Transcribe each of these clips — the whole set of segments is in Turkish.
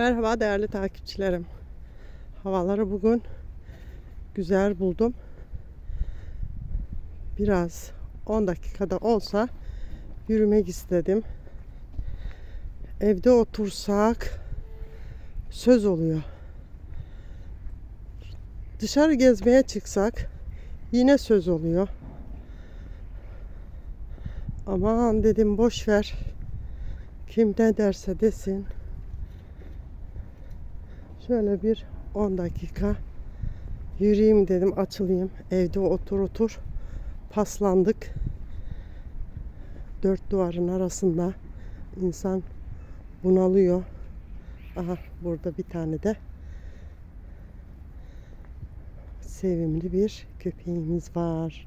Merhaba değerli takipçilerim. Havaları bugün güzel buldum. Biraz 10 dakikada olsa yürümek istedim. Evde otursak söz oluyor. Dışarı gezmeye çıksak yine söz oluyor. Aman dedim boş ver. Kim ne derse desin. Şöyle bir 10 dakika yürüyeyim dedim, açılayım. Evde otur otur paslandık. Dört duvarın arasında insan bunalıyor. Aha burada bir tane de sevimli bir köpeğimiz var.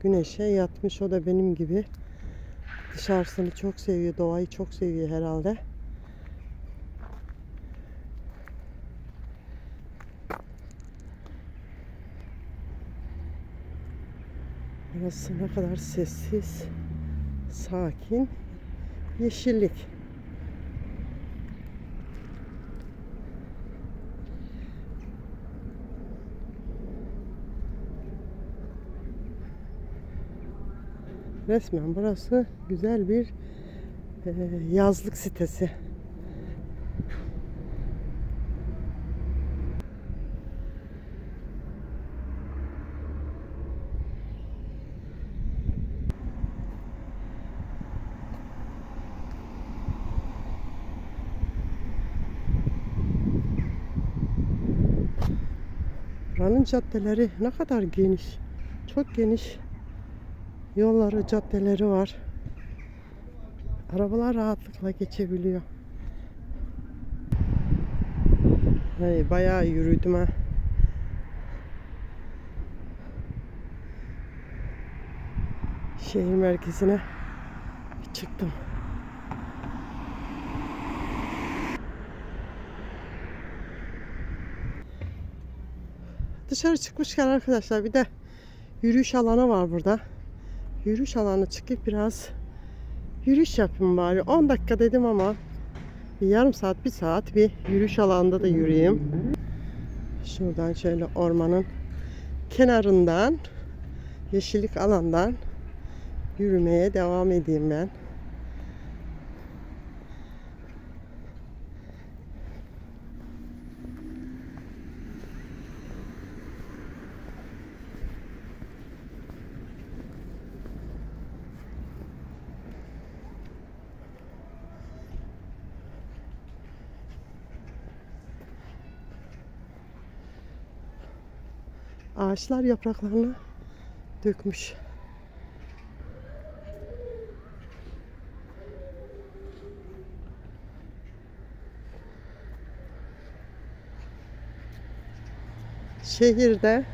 Güneşe yatmış o da benim gibi. Dışarısını çok seviyor, doğayı çok seviyor herhalde. Burası ne kadar sessiz, sakin, yeşillik. Resmen burası güzel bir e, yazlık sitesi. Buranın caddeleri ne kadar geniş. Çok geniş yolları, caddeleri var. Arabalar rahatlıkla geçebiliyor. Hey, bayağı yürüdüm ha. Şehir merkezine çıktım. Dışarı çıkmışken arkadaşlar bir de yürüyüş alanı var burada. Yürüyüş alanı çıkıp biraz yürüyüş yapayım bari. 10 dakika dedim ama bir yarım saat, bir saat bir yürüyüş alanında da yürüyeyim. Şuradan şöyle ormanın kenarından, yeşillik alandan yürümeye devam edeyim ben. Ağaçlar yapraklarını dökmüş. Şehirde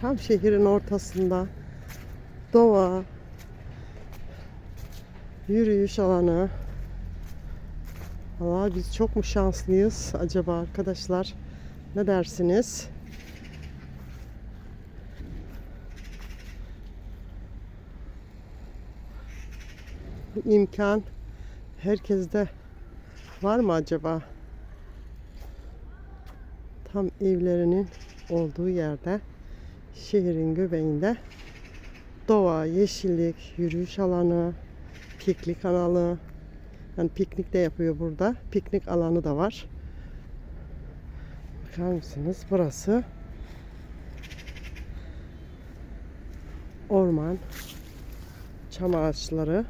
tam şehrin ortasında doğa yürüyüş alanı Valla biz çok mu şanslıyız acaba arkadaşlar? Ne dersiniz? İmkan herkeste var mı acaba? Tam evlerinin olduğu yerde şehrin göbeğinde doğa, yeşillik, yürüyüş alanı, piknik alanı. Yani piknik de yapıyor burada. Piknik alanı da var. Bakar mısınız? Burası orman, çam ağaçları.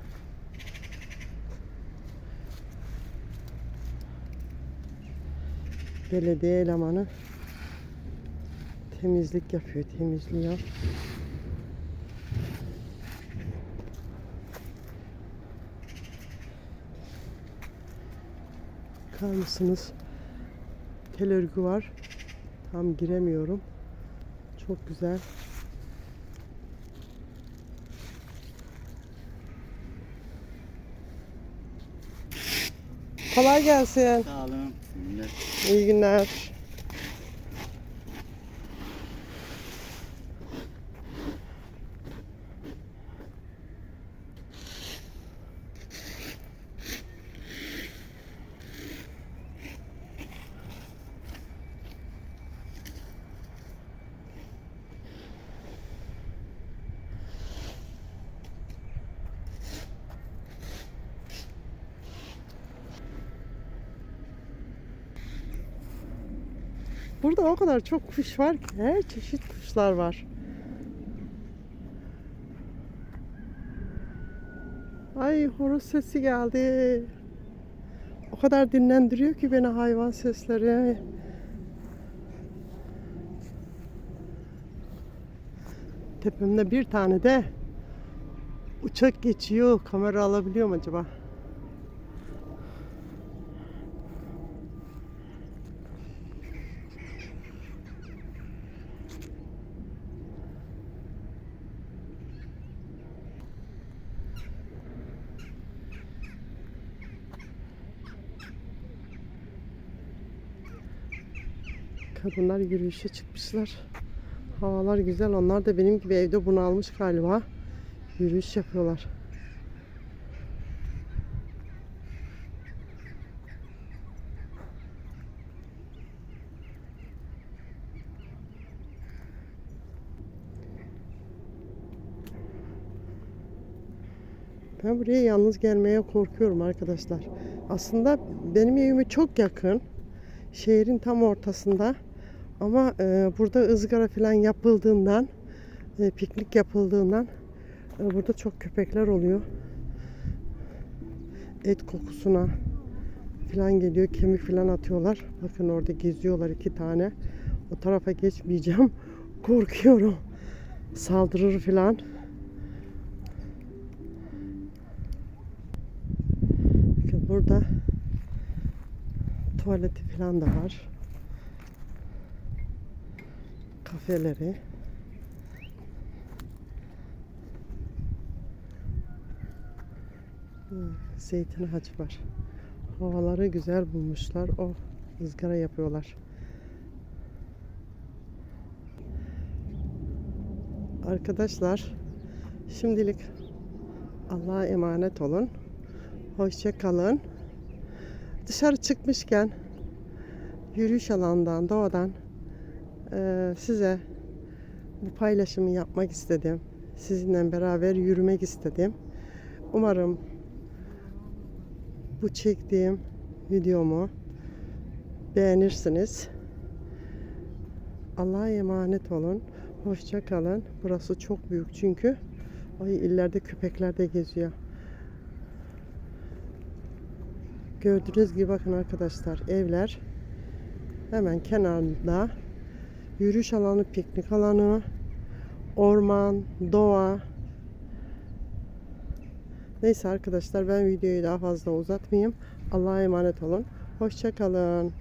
Belediye elemanı temizlik yapıyor, temizliyor. Bakar mısınız? Tel örgü var. Tam giremiyorum. Çok güzel. Kolay gelsin. Sağ olun. Millet. İyi günler. Burada o kadar çok kuş var ki her çeşit kuşlar var. Ay horoz sesi geldi. O kadar dinlendiriyor ki beni hayvan sesleri. Tepemde bir tane de uçak geçiyor. Kamera alabiliyor mu acaba? Kadınlar yürüyüşe çıkmışlar. Havalar güzel. Onlar da benim gibi evde bunalmış galiba. Yürüyüş yapıyorlar. Ben buraya yalnız gelmeye korkuyorum arkadaşlar. Aslında benim evime çok yakın. Şehrin tam ortasında. Ama e, burada ızgara falan yapıldığından, e, piknik yapıldığından e, burada çok köpekler oluyor. Et kokusuna falan geliyor. Kemik falan atıyorlar. Bakın orada geziyorlar iki tane. O tarafa geçmeyeceğim. Korkuyorum. Saldırır falan. Bakın burada tuvaleti falan da var. Kafeleri. Hmm, Zeytin ağacı var. Havaları güzel bulmuşlar. O ızgara yapıyorlar. Arkadaşlar şimdilik Allah'a emanet olun. Hoşça kalın. Dışarı çıkmışken yürüyüş alanından, doğadan eee, size bu paylaşımı yapmak istedim. Sizinle beraber yürümek istedim. Umarım bu çektiğim videomu beğenirsiniz. Allah'a emanet olun. Hoşça kalın. Burası çok büyük çünkü. Ay illerde köpekler de geziyor. Gördüğünüz gibi bakın arkadaşlar evler hemen kenarında yürüyüş alanı, piknik alanı, orman, doğa. Neyse arkadaşlar ben videoyu daha fazla uzatmayayım. Allah'a emanet olun. Hoşça kalın.